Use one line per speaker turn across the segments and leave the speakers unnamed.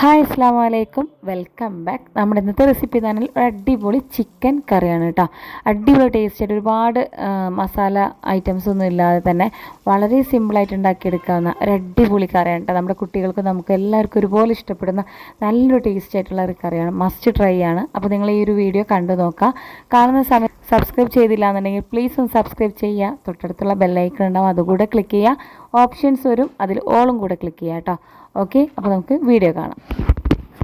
Hi അസ്സാം വലൈക്കും welcome back. നമ്മുടെ ഇന്നത്തെ റെസിപ്പി തന്നെ ഒരു അടിപൊളി ചിക്കൻ കറിയാണ് കേട്ടോ. അടിപൊളി ടേസ്റ്റ് ആയിട്ട് ഒരുപാട് മസാല ഐറ്റംസ് ഒന്നും ഇല്ലാതെ തന്നെ വളരെ സിമ്പിളായിട്ട് ഉണ്ടാക്കിയെടുക്കാവുന്ന ഒരു അടിപൊളി കറിയാണ് കേട്ടോ. നമ്മുടെ കുട്ടികൾക്ക് നമുക്ക് എല്ലാവർക്കും ഒരുപോലെ ഇഷ്ടപ്പെടുന്ന നല്ലൊരു ടേസ്റ്റ് ആയിട്ടുള്ള ഒരു കറിയാണ്. മസ്റ്റ് ട്രൈ ആണ്. അപ്പോൾ നിങ്ങൾ ഈ ഒരു വീഡിയോ കണ്ടു നോക്കുക. കാണുന്ന സമയം സബ്സ്ക്രൈബ് ചെയ്തില്ല എന്നുണ്ടെങ്കിൽ പ്ലീസ് ഒന്ന് സബ്സ്ക്രൈബ് ചെയ്യുക. തൊട്ടടുത്തുള്ള ബെല്ലൈക്കൺ ഉണ്ടാവും. അതുകൂടെ ക്ലിക്ക് ചെയ്യുക. ഓപ്ഷൻസ് വരും. അതിൽ ഓളും കൂടെ ക്ലിക്ക് ചെയ്യാം കേട്ടോ. ഓക്കെ അപ്പോൾ നമുക്ക് വീഡിയോ കാണാം.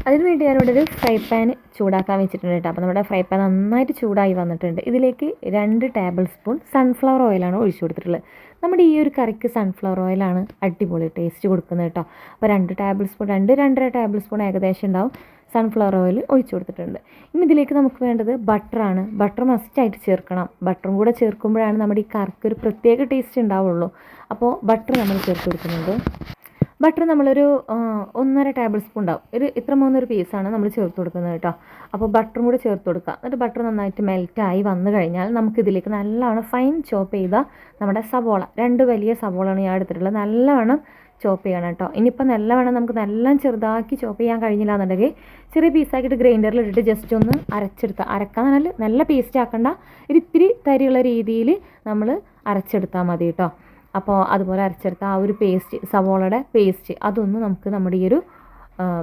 അതിന് വേണ്ടി ഞാനിവിടെ ഒരു ഫ്രൈ പാൻ ചൂടാക്കാൻ വെച്ചിട്ടുണ്ട് കേട്ടോ. അപ്പോൾ നമ്മുടെ ഫ്രൈ പാൻ നന്നായിട്ട് ചൂടായി വന്നിട്ടുണ്ട്. ഇതിലേക്ക് രണ്ട് ടേബിൾ സ്പൂൺ സൺഫ്ലവർ ഓയിലാണ് ഒഴിച്ചു കൊടുത്തിട്ടുള്ളത്. നമ്മുടെ ഈ ഒരു കറിക്ക് സൺഫ്ലവർ ഓയിലാണ് അടിപൊളി ടേസ്റ്റ് കൊടുക്കുന്നത് കേട്ടോ. അപ്പോൾ രണ്ട് ടേബിൾ സ്പൂൺ രണ്ട് രണ്ടര ടേബിൾ സ്പൂൺ ഏകദേശം ഉണ്ടാവും. സൺഫ്ലവർ ഓയിൽ ഒഴിച്ചു കൊടുത്തിട്ടുണ്ട്. ഇനി ഇതിലേക്ക് നമുക്ക് വേണ്ടത് ബട്ടറാണ് ബട്ടർ മസ്റ്റായിട്ട് ചേർക്കണം. ബട്ടറും കൂടെ ചേർക്കുമ്പോഴാണ് നമ്മുടെ ഈ കറിക്ക് ഒരു പ്രത്യേക ടേസ്റ്റ് ഉണ്ടാവുള്ളൂ. അപ്പോൾ ബട്ടർ നമ്മൾ ചേർത്ത് കൊടുക്കുന്നുണ്ട്. ബട്ടർ നമ്മളൊരു ഒന്നര ടേബിൾ സ്പൂൺ ഉണ്ടാവും. ഒരു ഇത്ര മൂന്നൊരു പീസാണ് നമ്മൾ ചേർത്ത് കൊടുക്കുന്നത് കേട്ടോ. അപ്പോൾ ബട്ടറും കൂടെ ചേർത്ത് കൊടുക്കുക. എന്നിട്ട് ബട്ടർ നന്നായിട്ട് മെൽറ്റായി വന്നു കഴിഞ്ഞാൽ നമുക്കിതിലേക്ക് നല്ലവണ്ണം ഫൈൻ ചോപ്പ് ചെയ്ത നമ്മുടെ സവോള. രണ്ട് വലിയ സവോളയാണ് ഞാൻ എടുത്തിട്ടുള്ളത്. നല്ലവണ്ണം ചോപ്പ് ചെയ്യണം കേട്ടോ ഇനിയിപ്പോൾ നല്ലവണ്ണം നമുക്ക് നല്ല ചെറുതാക്കി ചോപ്പ് ചെയ്യാൻ കഴിഞ്ഞില്ല എന്നുണ്ടെങ്കിൽ ചെറിയ പീസാക്കിയിട്ട് ഗ്രൈൻഡറിൽ ഇട്ടിട്ട് ജസ്റ്റ് ഒന്ന് അരച്ചെടുത്താൽ അരക്കാൻ നല്ല നല്ല പേസ്റ്റ് ആക്കണ്ട. ഒരു ഇത്തിരി തരിയുള്ള രീതിയിൽ നമ്മൾ അരച്ചെടുത്താൽ മതി കേട്ടോ അപ്പോൾ അതുപോലെ അരച്ചെടുത്ത ആ ഒരു പേസ്റ്റ് സവോളയുടെ പേസ്റ്റ് അതൊന്ന് നമുക്ക് നമ്മുടെ ഈ ഒരു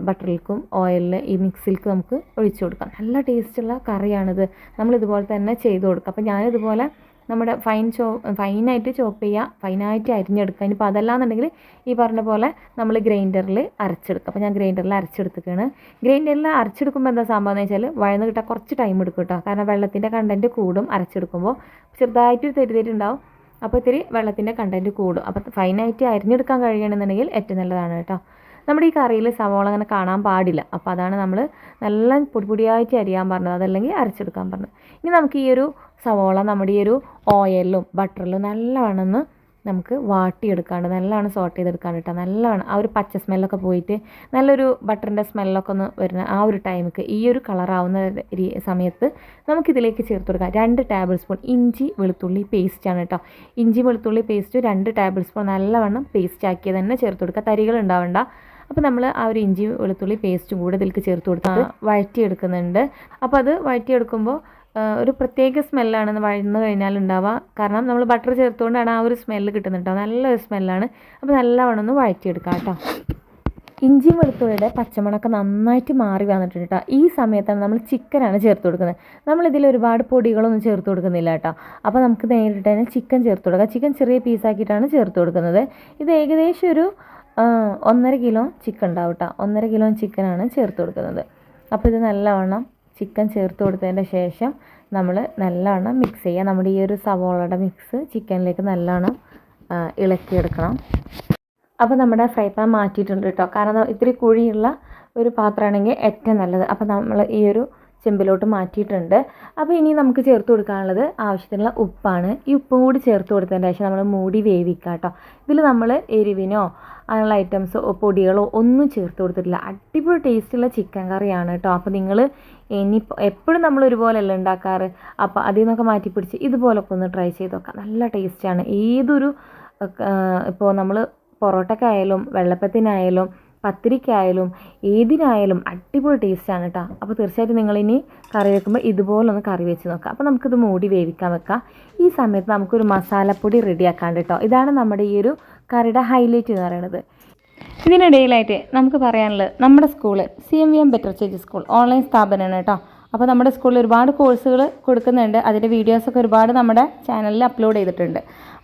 ബട്ടറിൽക്കും ഓയിലിൽ ഈ മിക്സിൽക്ക് നമുക്ക് ഒഴിച്ചു കൊടുക്കാം. നല്ല ടേസ്റ്റുള്ള കറിയാണിത്. നമ്മളിതുപോലെ തന്നെ ചെയ്ത് കൊടുക്കുക അപ്പോൾ ഞാനിതുപോലെ നമ്മുടെ ഫൈൻ ചോ ഫൈനായിട്ട് ചോപ്പ് ചെയ്യുക ഫൈനായിട്ട് അരിഞ്ഞെടുക്കുക. ഇനിയിപ്പോൾ അതല്ലാന്നുണ്ടെങ്കിൽ ഈ പറഞ്ഞ പോലെ നമ്മൾ ഗ്രൈൻഡറിൽ അരച്ചെടുക്കുക. അപ്പോൾ ഞാൻ ഗ്രൈൻഡറിൽ അരച്ചെടുത്തിട്ടാണ് ഗ്രൈൻഡറിൽ അരച്ചെടുക്കുമ്പോൾ എന്താ സംഭവം എന്ന് വെച്ചാൽ വഴന്ന് കിട്ടാൻ കുറച്ച് ടൈം എടുക്കും കേട്ടോ കാരണം വെള്ളത്തിന്റെ കണ്ടന്റ് കൂടും അരച്ചെടുക്കുമ്പോൾ ചെറുതായിട്ട് തെരി ഉണ്ടാവും അപ്പോൾ ഇത്തിരി വെള്ളത്തിന്റെ കണ്ടന്റ് കൂടും. അപ്പോൾ ഫൈനായിട്ട് അരിഞ്ഞെടുക്കാൻ കഴിയണമെന്നുണ്ടെങ്കിൽ ഏറ്റവും നല്ലതാണ് കേട്ടോ നമ്മുടെ ഈ കറിയിൽ സവോള അങ്ങനെ കാണാൻ പാടില്ല. അപ്പോൾ അതാണ് നമ്മൾ നല്ല പൊടി പൊടിയായിട്ട് അരിയാൻ പറഞ്ഞത്. അതല്ലെങ്കിൽ അരച്ചെടുക്കാൻ പറഞ്ഞത്. ഇനി നമുക്ക് ഈ ഒരു സവോള നമ്മുടെ ഈ ഒരു ഓയിലും ബട്ടറിലും നല്ലവണ്ണം ഒന്ന് നമുക്ക് വാട്ടിയെടുക്കാണ്ട് നല്ലവണ്ണം സോട്ട് ചെയ്തെടുക്കാണ്ട് കേട്ടോ നല്ലവണ്ണം ആ ഒരു പച്ച സ്മെല്ലൊക്കെ പോയിട്ട് നല്ലൊരു ബട്ടറിന്റെ സ്മെല്ലൊക്കെ ഒന്ന് വരുന്ന ആ ഒരു ടൈമിൽ ഈ ഒരു കളറാവുന്ന സമയത്ത് നമുക്കിതിലേക്ക് ചേർത്ത് കൊടുക്കാം. രണ്ട് ടേബിൾ സ്പൂൺ ഇഞ്ചി വെളുത്തുള്ളി പേസ്റ്റാണ് കേട്ടോ ഇഞ്ചി വെളുത്തുള്ളി പേസ്റ്റ് രണ്ട് ടേബിൾ സ്പൂൺ നല്ലവണ്ണം പേസ്റ്റ് ആക്കി തന്നെ ചേർത്ത് കൊടുക്കുക. തരികൾ ഉണ്ടാവണ്ട. അപ്പോൾ നമ്മൾ ആ ഒരു ഇഞ്ചി വെളുത്തുള്ളി പേസ്റ്റും കൂടെ ഇതിലേക്ക് ചേർത്ത് കൊടുത്തിട്ട് വഴറ്റിയെടുക്കുന്നുണ്ട്. അപ്പോൾ അത് വഴറ്റിയെടുക്കുമ്പോൾ ഒരു പ്രത്യേക സ്മെല്ലാണ് വഴന്നു കഴിഞ്ഞാൽ ഉണ്ടാവുക. കാരണം നമ്മൾ ബട്ടർ ചേർത്തുകൊണ്ടാണ് ആ ഒരു സ്മെല്ല് കിട്ടുന്നുണ്ടാവുക. നല്ലൊരു സ്മെല്ലാണ് അപ്പോൾ നല്ലവണ്ണം ഒന്ന് വഴറ്റിയെടുക്കാം കേട്ടോ. ഇഞ്ചി വെളുത്തുള്ളിയുടെ പച്ചമണമൊക്കെ നന്നായിട്ട് മാറി വന്നിട്ടുണ്ട് കേട്ടോ. ഈ സമയത്താണ് നമ്മൾ ചിക്കനാണ് ചേർത്ത് കൊടുക്കുന്നത്. നമ്മളിതിൽ ഒരുപാട് പൊടികളൊന്നും ചേർത്ത് കൊടുക്കുന്നില്ല കേട്ടോ. അപ്പോൾ നമുക്ക് നേരിട്ട് തന്നെ ചിക്കൻ ചേർത്ത് കൊടുക്കാം. ചിക്കൻ ചെറിയ പീസാക്കിയിട്ടാണ് ചേർത്ത് കൊടുക്കുന്നത്. ഇത് ഏകദേശം ഒരു ഒന്നര കിലോ ചിക്കൻ ഉണ്ടാവും കേട്ടോ ഒന്നര കിലോ ചിക്കനാണ് ചേർത്ത് കൊടുക്കുന്നത്. അപ്പോൾ ഇത് നല്ലവണ്ണം ചിക്കൻ ചേർത്ത് കൊടുത്തതിന്റെ ശേഷം നമ്മൾ നല്ലവണ്ണം മിക്സ് ചെയ്യുക നമ്മുടെ ഈ ഒരു സവോളയുടെ മിക്സ് ചിക്കനിലേക്ക് നല്ലവണ്ണം ഇളക്കിയെടുക്കണം. അപ്പോൾ നമ്മുടെ ഫ്രൈ പാൻ മാറ്റിയിട്ടുണ്ട് കേട്ടോ കാരണം ഇത്തിരി കുഴിയുള്ള ഒരു പാത്രമാണെങ്കിൽ ഏറ്റവും നല്ലത്. അപ്പോൾ നമ്മൾ ഈ ഒരു ചെമ്പിലോട്ട് മാറ്റിയിട്ടുണ്ട്. അപ്പോൾ ഇനി നമുക്ക് ചേർത്ത് കൊടുക്കാനുള്ളത് ആവശ്യത്തിനുള്ള ഉപ്പാണ്. ഈ ഉപ്പും കൂടി ചേർത്ത് കൊടുത്തതിന് ശേഷം നമ്മൾ മൂടി വേവിക്കുക കേട്ടോ. ഇതിൽ നമ്മൾ എരിവിനോ അങ്ങനെയുള്ള ഐറ്റംസോ പൊടികളോ ഒന്നും ചേർത്ത് കൊടുത്തിട്ടില്ല. അടിപൊളി ടേസ്റ്റുള്ള ചിക്കൻ കറിയാണ് കേട്ടോ. അപ്പോൾ നിങ്ങൾ ഇനി എപ്പോഴും നമ്മൾ ഒരുപോലെയല്ല ഉണ്ടാക്കാറ്? അപ്പോൾ അതിൽ നിന്നൊക്കെ മാറ്റി പിടിച്ച് ഇതുപോലൊക്കെ ഒന്ന് ട്രൈ ചെയ്ത് നോക്കാം. നല്ല ടേസ്റ്റാണ് ഏതൊരു ഇപ്പോൾ നമ്മൾ പൊറോട്ടക്കായാലും വെള്ളപ്പത്തിനായാലും പത്തിരിക്കായാലും ഏതിനായാലും അടിപൊളി ടേസ്റ്റാണ് കേട്ടോ അപ്പോൾ തീർച്ചയായിട്ടും നിങ്ങളിനി കറി വെക്കുമ്പോൾ ഇതുപോലൊന്ന് കറി വെച്ച് നോക്കാം. അപ്പോൾ നമുക്കിത് മൂടി വേവിക്കാൻ വെക്കാം. ഈ സമയത്ത് നമുക്കൊരു മസാലപ്പൊടി റെഡിയാക്കാണ്ട് കേട്ടോ ഇതാണ് നമ്മുടെ ഈ ഒരു കറിയുടെ ഹൈലൈറ്റ് എന്ന് പറയുന്നത് ഇതിനിടയിലായിട്ട് നമുക്ക് പറയാനുള്ളത് നമ്മുടെ school C M V M better ചേച്ചി സ്കൂൾ ഓൺലൈൻ സ്ഥാപനമാണ് കേട്ടോ അപ്പോൾ നമ്മുടെ സ്കൂളിൽ ഒരുപാട് കോഴ്സുകൾ കൊടുക്കുന്നുണ്ട്. അതിന്റെ വീഡിയോസൊക്കെ ഒരുപാട് നമ്മുടെ ചാനലിൽ അപ്ലോഡ് ചെയ്തിട്ടുണ്ട്.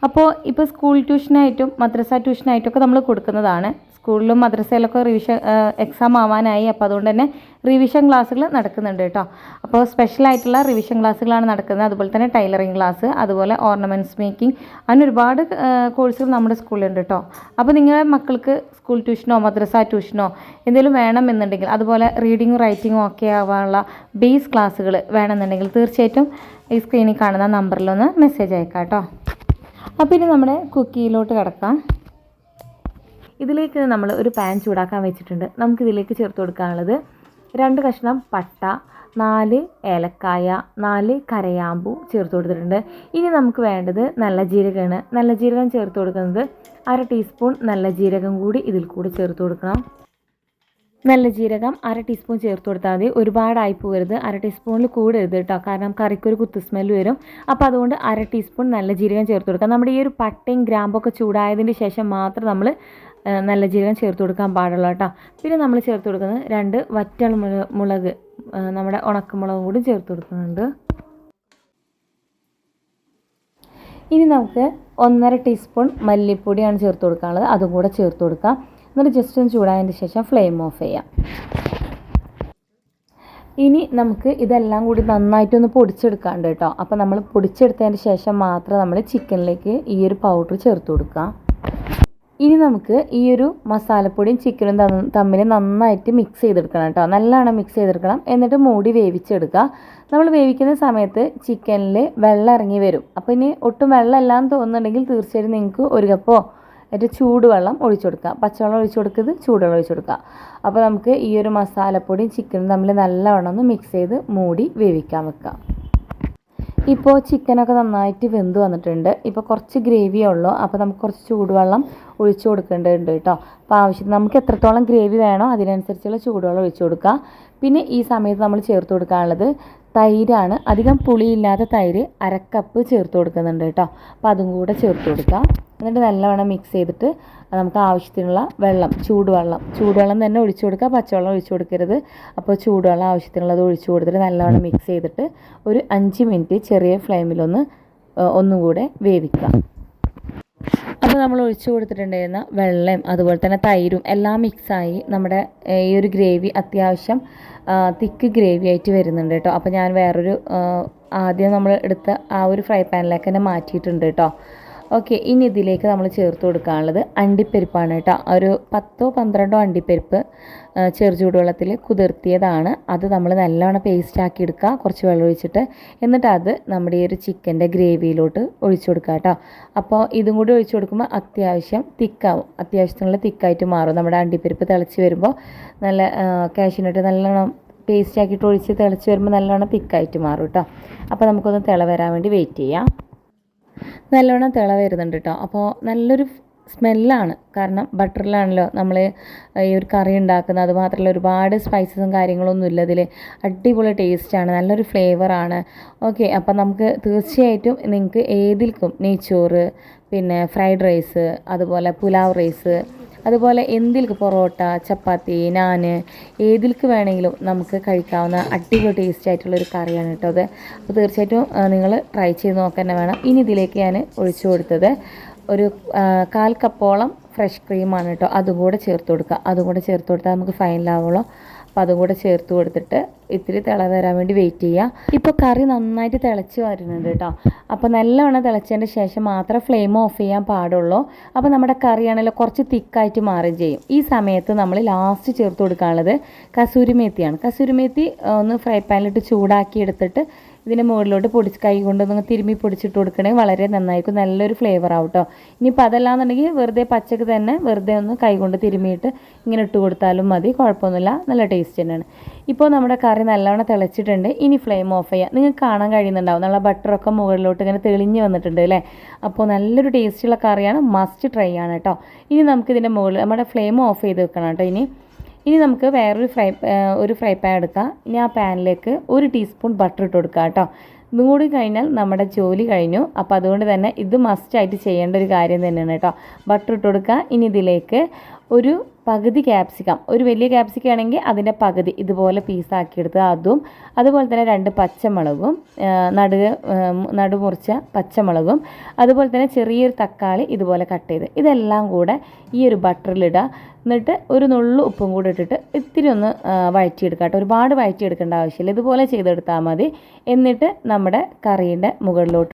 അപ്പോൾ ഇപ്പോൾ സ്കൂൾ ട്യൂഷനായിട്ടും മദ്രസ ട്യൂഷനായിട്ടും ഒക്കെ നമ്മൾ കൊടുക്കുന്നതാണ്. സ്കൂളിലും മദ്രസയിലൊക്കെ റിവിഷൻ എക്സാം ആവാനായി. അപ്പോൾ അതുകൊണ്ട് തന്നെ റിവിഷൻ ക്ലാസ്സുകൾ നടക്കുന്നുണ്ട് കേട്ടോ. അപ്പോൾ സ്പെഷ്യലായിട്ടുള്ള റിവിഷൻ ക്ലാസ്സുകളാണ് നടക്കുന്നത്. അതുപോലെ തന്നെ ടൈലറിങ് ക്ലാസ് അതുപോലെ ഓർണമെന്റ്സ് മേക്കിംഗ് അങ്ങനെ ഒരുപാട് കോഴ്സുകൾ നമ്മുടെ സ്കൂളിലുണ്ട് കേട്ടോ. അപ്പോൾ നിങ്ങളുടെ മക്കൾക്ക് സ്കൂൾ ട്യൂഷനോ മദ്രസ ട്യൂഷനോ എന്തെങ്കിലും വേണമെന്നുണ്ടെങ്കിൽ അതുപോലെ റീഡിങ്ങും റൈറ്റിങ്ങും ഒക്കെ ആവാനുള്ള ബേസ് ക്ലാസ്സുകൾ വേണമെന്നുണ്ടെങ്കിൽ തീർച്ചയായിട്ടും ഈ സ്ക്രീനിൽ കാണുന്ന നമ്പറിലൊന്ന് മെസ്സേജ് അയക്കാം കേട്ടോ. അപ്പോൾ ഇനി നമ്മുടെ കുക്കിയിലോട്ട് കിടക്കാം. ഇതിലേക്ക് നമ്മൾ ഒരു പാൻ ചൂടാക്കാൻ വെച്ചിട്ടുണ്ട്. നമുക്കിതിലേക്ക് ചേർത്ത് കൊടുക്കാനുള്ളത് രണ്ട് കഷ്ണം പട്ട നാല് ഏലക്കായ നാല് കരയാമ്പു ചേർത്ത് കൊടുത്തിട്ടുണ്ട്. ഇനി നമുക്ക് വേണ്ടത് നല്ല ജീരകമാണ്. നല്ല ജീരകം ചേർത്ത് കൊടുക്കുന്നത് അര ടീസ്പൂൺ നല്ല ജീരകം കൂടി ഇതിൽ കൂടി ചേർത്ത് കൊടുക്കണം. നല്ല ജീരകം അര ടീസ്പൂൺ ചേർത്ത് കൊടുത്താൽ മതി. ഒരുപാടായി പോകരുത്. അര ടീസ്പൂണിൽ കൂടരുത് കേട്ടോ. കാരണം കറിക്കൊരു കുത്തു സ്മെല്ല് വരും. അപ്പോൾ അതുകൊണ്ട് അര ടീസ്പൂൺ നല്ല ജീരകം ചേർത്ത് കൊടുക്കാം. നമ്മുടെ ഈ ഒരു പട്ടയും ഗ്രാമ്പൊക്കെ ചൂടായതിന് ശേഷം മാത്രം നമ്മൾ നല്ല ജീരകം ചേർത്ത് കൊടുക്കാൻ പാടുള്ളൂ കേട്ടോ. പിന്നെ നമ്മൾ ചേർത്ത് കൊടുക്കുന്നത് രണ്ട് വറ്റൽ മുളക് നമ്മുടെ ഉണക്കമുളകും കൂടി ചേർത്ത് കൊടുക്കുന്നുണ്ട്. ഇനി നമുക്ക് ഒന്നര ടീസ്പൂൺ മല്ലിപ്പൊടിയാണ് ചേർത്ത് കൊടുക്കാനുള്ളത്. അതും കൂടെ ചേർത്ത് കൊടുക്കാം. എന്നിട്ട് ജസ്റ്റ് ഒന്ന് ചൂടായതിന് ശേഷം ഫ്ലെയിം ഓഫ് ചെയ്യാം. ഇനി നമുക്ക് ഇതെല്ലാം കൂടി നന്നായിട്ടൊന്ന് പൊടിച്ചെടുക്കാണ്ട് കേട്ടോ. അപ്പോൾ നമ്മൾ പൊടിച്ചെടുത്തതിന് ശേഷം മാത്രം നമ്മൾ ചിക്കനിലേക്ക് ഈ ഒരു പൗഡർ ചേർത്ത് കൊടുക്കാം. ഇനി നമുക്ക് ഈ ഒരു മസാലപ്പൊടിയും ചിക്കനും തമ്മിൽ- നന്നായിട്ട് മിക്സ് ചെയ്തെടുക്കണം കേട്ടോ. നല്ലവണ്ണം മിക്സ് ചെയ്തെടുക്കണം. എന്നിട്ട് മൂടി വേവിച്ചെടുക്കുക. നമ്മൾ വേവിക്കുന്ന സമയത്ത് ചിക്കനിൽ വെള്ളം ഇറങ്ങി വരും. അപ്പോൾ ഇനി ഒട്ടും വെള്ളം എന്ന് തോന്നുന്നുണ്ടെങ്കിൽ തീർച്ചയായും നിങ്ങൾക്ക് ഒരു കപ്പോ ഏറ്റവും ചൂടുവെള്ളം ഒഴിച്ചു കൊടുക്കുക പച്ചവെള്ളം ഒഴിച്ചു കൊടുക്കരുത് ചൂടുവെള്ളം ഒഴിച്ചു കൊടുക്കുക. അപ്പോൾ നമുക്ക് ഈ ഒരു മസാലപ്പൊടിയും ചിക്കനും തമ്മിൽ നല്ലവണ്ണം ഒന്ന് മിക്സ് ചെയ്ത് മൂടി വേവിക്കാൻ വെക്കാം. ഇപ്പോൾ ചിക്കനൊക്കെ നന്നായിട്ട് വെന്ത് വന്നിട്ടുണ്ട്. ഇപ്പോൾ കുറച്ച് ഗ്രേവിയേ ഉള്ളൂ. അപ്പോൾ നമുക്ക് കുറച്ച് ചൂടുവെള്ളം ഒഴിച്ചു കൊടുക്കേണ്ടതുണ്ട് കേട്ടോ. അപ്പോൾ ആവശ്യത്തിന് നമുക്ക് എത്രത്തോളം ഗ്രേവി വേണോ അതിനനുസരിച്ചുള്ള ചൂടുവെള്ളം ഒഴിച്ചു കൊടുക്കുക പിന്നെ ഈ സമയത്ത് നമ്മൾ ചേർത്ത് കൊടുക്കാനുള്ളത് തൈരാണ്. അധികം പുളിയില്ലാത്ത തൈര് അരക്കപ്പ് ചേർത്ത് കൊടുക്കുന്നുണ്ട് കേട്ടോ. അപ്പോൾ അതും കൂടെ ചേർത്ത് കൊടുക്കുക എന്നിട്ട് നല്ലവണ്ണം മിക്സ് ചെയ്തിട്ട് നമുക്ക് ആവശ്യത്തിനുള്ള വെള്ളം ചൂടുവെള്ളം. ചൂടുവെള്ളം തന്നെ ഒഴിച്ചു കൊടുക്കുക. പച്ചവെള്ളം ഒഴിച്ചു കൊടുക്കരുത്. അപ്പോൾ ചൂടുവെള്ളം ആവശ്യത്തിനുള്ളത് ഒഴിച്ചു കൊടുത്തിട്ട് നല്ലവണ്ണം മിക്സ് ചെയ്തിട്ട് ഒരു അഞ്ച് മിനിറ്റ് ചെറിയ ഫ്ലെയിമിലൊന്ന് ഒന്നും കൂടെ വേവിക്കുക. അപ്പോൾ നമ്മൾ ഒഴിച്ചു കൊടുത്തിട്ടുണ്ടായിരുന്ന വെള്ളയും അതുപോലെ തന്നെ തൈരും എല്ലാം മിക്സായി നമ്മുടെ ഈ ഒരു ഗ്രേവി അത്യാവശ്യം തിക്ക് ഗ്രേവി ആയിട്ട് വരുന്നുണ്ട് കേട്ടോ. അപ്പോൾ ഞാൻ വേറൊരു ആദ്യം നമ്മൾ എടുത്ത ആ ഒരു ഫ്രൈ പാനിലേക്ക് തന്നെ മാറ്റിയിട്ടുണ്ട് കേട്ടോ. ഓക്കെ ഇനി ഇതിലേക്ക് നമ്മൾ ചേർത്ത് കൊടുക്കാനുള്ളത് അണ്ടിപ്പരിപ്പാണ് കേട്ടോ. ഒരു പത്തോ പന്ത്രണ്ടോ അണ്ടിപ്പരിപ്പ് ചെറു ചൂടുവെള്ളത്തിൽ കുതിർത്തിയതാണ്. അത് നമ്മൾ നല്ലവണ്ണം പേസ്റ്റ് ആക്കി എടുക്കുക. കുറച്ച് വെള്ളം ഒഴിച്ചിട്ട് എന്നിട്ട് അത് നമ്മുടെ ഈ ഒരു ചിക്കന്റെ ഗ്രേവിയിലോട്ട് ഒഴിച്ചു കൊടുക്കുക കേട്ടോ. അപ്പോൾ ഇതും കൂടി ഒഴിച്ചു കൊടുക്കുമ്പോൾ അത്യാവശ്യം തിക്കാവും. അത്യാവശ്യത്തിനുള്ള തിക്കായിട്ട് മാറും. നമ്മുടെ അണ്ടിപ്പരിപ്പ് തിളച്ച് വരുമ്പോൾ നല്ല കാഷ്യൂനട്ട് നല്ലോണം പേസ്റ്റ് ആക്കിയിട്ട് ഒഴിച്ച് തിളച്ച് വരുമ്പോൾ നല്ലോണം തിക്കായിട്ട് മാറും കേട്ടോ. അപ്പോൾ നമുക്കൊന്ന് തിള വരാൻ വേണ്ടി വെയിറ്റ് ചെയ്യാം. നല്ലോണം തിള വരുന്നുണ്ട് കേട്ടോ. അപ്പോൾ നല്ലൊരു സ്മെല്ലാണ്. കാരണം ബട്ടറിലാണല്ലോ നമ്മൾ ഈ ഒരു കറി ഉണ്ടാക്കുന്നത്. അതുമാത്രമല്ല ഒരുപാട് സ്പൈസസും കാര്യങ്ങളൊന്നും ഇല്ല ഇതിൽ അടിപൊളി ടേസ്റ്റാണ്. നല്ലൊരു ഫ്ലേവറാണ്. ഓക്കെ അപ്പം നമുക്ക് തീർച്ചയായിട്ടും നിങ്ങൾക്ക് ഏതിൽക്കും നെയ്ച്ചോറ് പിന്നെ ഫ്രൈഡ് റൈസ് അതുപോലെ പുലാവ് റൈസ് അതുപോലെ എന്തിൽക്ക് പൊറോട്ട ചപ്പാത്തി നാന് ഏതിൽക്ക് വേണമെങ്കിലും നമുക്ക് കഴിക്കാവുന്ന അടിപൊളി ടേസ്റ്റ് ആയിട്ടുള്ള ഒരു കറിയാണ് കേട്ടോ അത്. അപ്പോൾ തീർച്ചയായിട്ടും നിങ്ങൾ ട്രൈ ചെയ്ത് നോക്കാൻ തന്നെ വേണം. ഇനി ഇതിലേക്ക് ഞാൻ ഒഴിച്ചു കൊടുത്തത് ഒരു കാൽ കപ്പോളം ഫ്രഷ് ക്രീമാണ് കേട്ടോ. അതുകൂടെ ചേർത്ത് കൊടുക്കുക. അതുകൂടെ ചേർത്ത് കൊടുത്താൽ നമുക്ക് ഫൈനലാവുള്ളൂ അപ്പോൾ അതും കൂടെ ചേർത്ത് കൊടുത്തിട്ട് ഇത്തിരി തിള വരാൻ വേണ്ടി വെയിറ്റ് ചെയ്യുക ഇപ്പോൾ കറി നന്നായിട്ട് തിളച്ച് വരുന്നുണ്ട് കേട്ടോ അപ്പോൾ നല്ലവണ്ണം തിളച്ചതിന് ശേഷം മാത്രം ഫ്ലെയിം ഓഫ് ചെയ്യാൻ പാടുള്ളൂ. അപ്പോൾ നമ്മുടെ കറിയാണല്ലോ കുറച്ച് തിക്കായിട്ട് മാറുകയും ചെയ്യും. ഈ സമയത്ത് നമ്മൾ ലാസ്റ്റ് ചേർത്ത് കൊടുക്കാനുള്ളത് കസൂരിമേത്തിയാണ് കസൂരിമേത്തി കസൂരി മേത്തി ഒന്ന് ഫ്രൈ പാനിലിട്ട് ചൂടാക്കി എടുത്തിട്ട് ഇതിന്റെ മുകളിലോട്ട് പൊടിച്ച് കൈ കൊണ്ട് നിങ്ങൾ തിരുമ്മി പൊടിച്ചിട്ട് കൊടുക്കണമെങ്കിൽ വളരെ നന്നായിരിക്കും. നല്ലൊരു ഫ്ലേവർ ആവും കേട്ടോ ഇനിയിപ്പോൾ അതല്ലാന്നുണ്ടെങ്കിൽ വെറുതെ പച്ചക്ക് തന്നെ വെറുതെ ഒന്ന് കൈ കൊണ്ട് തിരുമ്മിയിട്ട് ഇങ്ങനെ ഇട്ട് കൊടുത്താലും മതി. കുഴപ്പമൊന്നുമില്ല. നല്ല ടേസ്റ്റ് തന്നെയാണ്. ഇപ്പോൾ നമ്മുടെ കറി നല്ലവണ്ണം തിളച്ചിട്ടുണ്ട്. ഇനി ഫ്ലെയിം ഓഫ് ചെയ്യാം. നിങ്ങൾക്ക് കാണാൻ കഴിയുന്നുണ്ടാവും. നല്ല ബട്ടറൊക്കെ മുകളിലോട്ട് ഇങ്ങനെ തെളിഞ്ഞ് വന്നിട്ടുണ്ട് അല്ലേ? അപ്പോൾ നല്ലൊരു ടേസ്റ്റുള്ള കറിയാണ് മസ്റ്റ് ട്രൈ ആണ് കേട്ടോ ഇനി നമുക്കിതിന്റെ മുകളിൽ നമ്മുടെ ഫ്ലെയിം ഓഫ് ചെയ്ത് വെക്കണം കേട്ടോ ഇനി ഇനി നമുക്ക് വേറൊരു ഫ്രൈ ഒരു ഫ്രൈ പാൻ എടുക്കാം. ഇനി ആ പാനിലേക്ക് ഒരു ടീസ്പൂൺ ബട്ടർ ഇട്ട് കൊടുക്കുക കേട്ടോ. ഇതും കൂടി കഴിഞ്ഞാൽ നമ്മുടെ ജോലി കഴിഞ്ഞു. അപ്പോൾ അതുകൊണ്ട് തന്നെ ഇത് മസ്റ്റായിട്ട് ചെയ്യേണ്ട ഒരു കാര്യം തന്നെയാണ് കേട്ടോ. ബട്ടർ ഇട്ട് കൊടുക്കുക ഇനി ഇതിലേക്ക് ഒരു പകുതി ക്യാപ്സിക്കം ഒരു വലിയ ക്യാപ്സിക്കം ആണെങ്കിൽ അതിന്റെ പകുതി ഇതുപോലെ പീസാക്കിയെടുത്ത് അതും അതുപോലെ തന്നെ രണ്ട് പച്ചമുളകും നടു നടുമുറിച്ച പച്ചമുളകും അതുപോലെ തന്നെ ചെറിയൊരു തക്കാളി ഇതുപോലെ കട്ട് ചെയ്ത് ഇതെല്ലാം കൂടെ ഈ ഒരു ബട്ടറിലിടുക എന്നിട്ട് ഒരു നുള്ളു ഉപ്പും കൂടെ ഇട്ടിട്ട് ഇത്തിരി ഒന്ന് വഴറ്റിയെടുക്കുക കേട്ടോ. ഒരുപാട് വഴറ്റിയെടുക്കേണ്ട ആവശ്യമില്ല. ഇതുപോലെ ചെയ്തെടുത്താൽ മതി. എന്നിട്ട് നമ്മുടെ കറീന്റെ മുകളിലോട്ട്